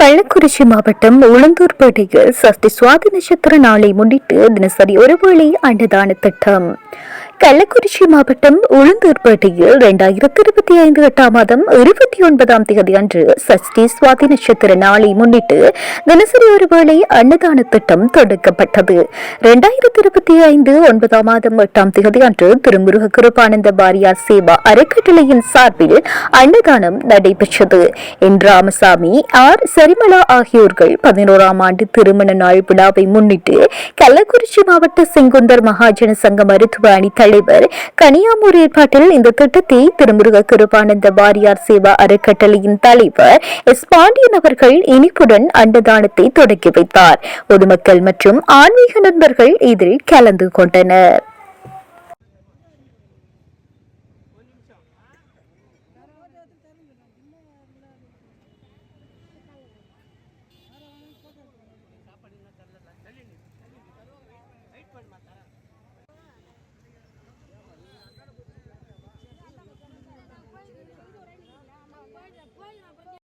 கள்ளக்குறிச்சி மாவட்டம் உளுந்தூர்பேட்டையில் சஷ்டி சுவாதி நட்சத்திர நாளை முன்னிட்டு தினசரி ஒருவேளை அன்னதான திட்டம். கள்ளக்குறிச்சி மாவட்டம் உளுந்தூர்பேட்டையில் இரண்டாயிரத்தி இருபத்தி ஐந்து எட்டாம் மாதம் இருபத்தி ஒன்பதாம் தேதி அன்று சஷ்டி சுவாதி நட்சத்திர நாளை முன்னிட்டு தினசரி ஒருவேளை அன்னதான திட்டம் தொடக்கப்பட்டது இரண்டாயிரத்தி இருபத்தி ஐந்து ஒன்பதாம் மாதம் எட்டாம் தேதி அன்று திருமுருக கிருபானந்த பாரியார் சேவா அறக்கட்டளையின் சார்பில் அன்னதானம் நடைபெற்றது. என் ராமசாமி ஆர். சரிமலா ஆகியோர்கள் பதினோராம் ஆண்டு திருமண நாள் விழாவை முன்னிட்டு கள்ளக்குறிச்சி மாவட்ட செங்குந்தர் மகாஜன சங்க மருத்துவ அணி தலைவர் கனியாமூர் ஏற்பாட்டில் இந்த திட்டத்தை திருமுருக கிருபானந்த வாரியார் சேவா அறக்கட்டளையின் தலைவர் எஸ் பாண்டியன் அவர்கள் இனிப்புடன் அன்னதானத்தை தொடங்கி வைத்தார். பொதுமக்கள் மற்றும் ஆன்மீக நண்பர்கள் இதில் கலந்து கொண்டனர்.